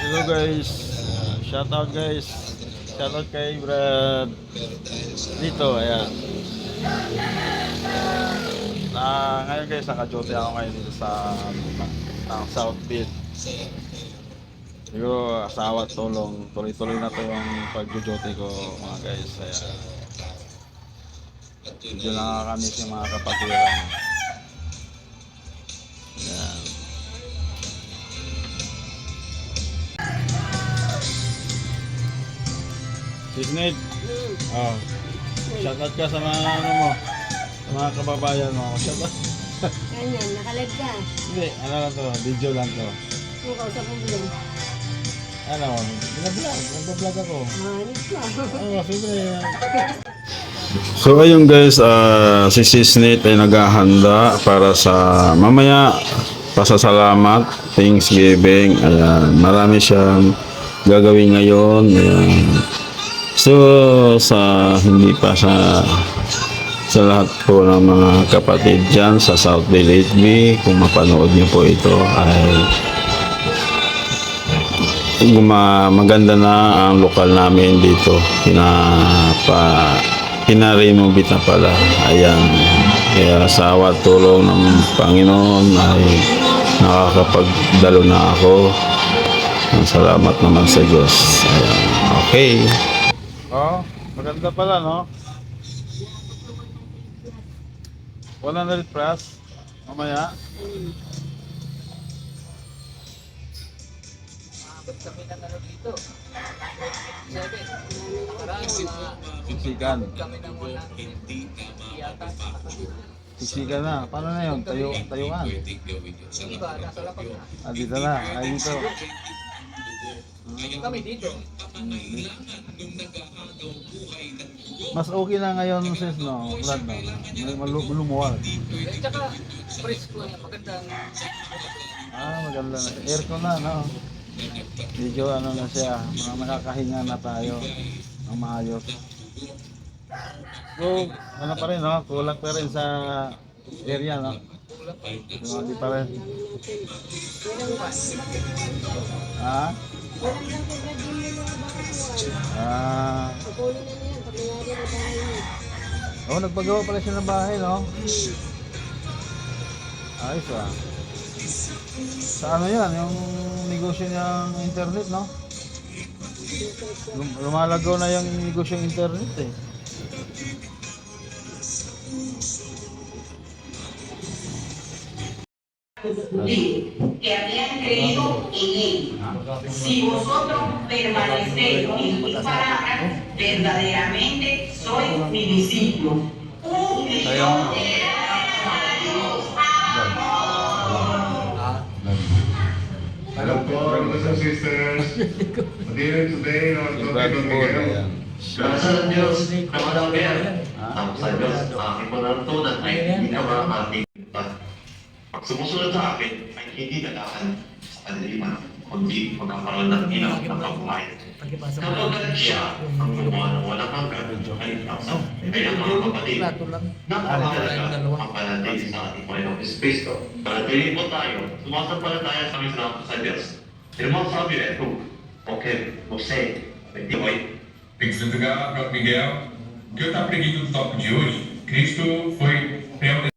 Hello guys. Shout out guys. Shout out kay Brad. Dito, ayan. Ah, ngayon guys, naka-duty ako ngayon dito sa sa South Beach. Siguro asawa at tulong. Tuloy-tuloy na to yung pag-duty ko mga guys. Ayan. Medyo nakakamiss yung mga kapatiran. Signate. Oh. Shoutout ka sa mga ano mo. Sa mga kababayan mo. Shoutout. Ganyan, nakalag ka. Hindi, ano lang to, video lang to. Yung kausap mo bilang. Ano, binablog, nagbablog ako. Manis ka. Oo, siyempre. So ayun guys, ah, si Sisnate ay naghahanda para sa mamaya pasasalamat, Thanksgiving. Ayan, marami siyang gagawin ngayon. Ayan. So sa hindi pa sa sa lahat po ng mga kapatid dyan sa South Village B, kung mapanood niyo po ito ay Guma, maganda na ang lokal namin dito. Pinapa pinarenovate na pala. Ayan. Kaya sa awat tulong ng Panginoon ay nakakapagdalo na ako. Ang Salamat naman sa Diyos. Ayan. Okay. Oh, maganda pala, no? 100 plus. Mamaya. Siksikan. Siksikan na. Paano na yun? Tayo, tayuan. Ah, dito na. Ay, dito. Kami dito. Mas okay na ngayon, sis, no? No? May malu- lumuwag. At saka, presko niya, magandang Ah, maganda na. Aircon na, no? Medyo ano na siya. Mga nakakahinga na tayo. Ang maayos. So, ano pa rin, no? Kulang pa rin sa area, no? Yung Hindi pa rin. Ha? Bahay. Ah. Oh, nagpagawa pala siya ng bahay, no? Ayos ah. Sa ano yan, yung negosyo niyang internet, no? Lum- Lumalagaw na yung negosyo internet eh. Que habían creído en él. Si vosotros permanecéis en mis palabras, verdaderamente sois mi discípulo. Un millón de Hello brothers and sisters. Today our on Miguel. ayan. Nasa Diyos, naman. Ang makakating. Pag sumusunod sa akin, ay hindi dadaan sa kaniliman, kundi magkakaroon ng ilaw ng kabuhayan. Kapag siya ang gumawa ng walang hanggan, ay taksa. Kaya mga kapatid, napakahalaga ang panatili sa ating Panginoong Kristo. Panatili po tayo, sumasampalataya sa aming salamat sa Diyos. Irmão sabe, né? Okay, você, hindi ko Pixel God, Rock Miguel. O que eu estou aprendendo no tópico de hoje, Cristo foi realmente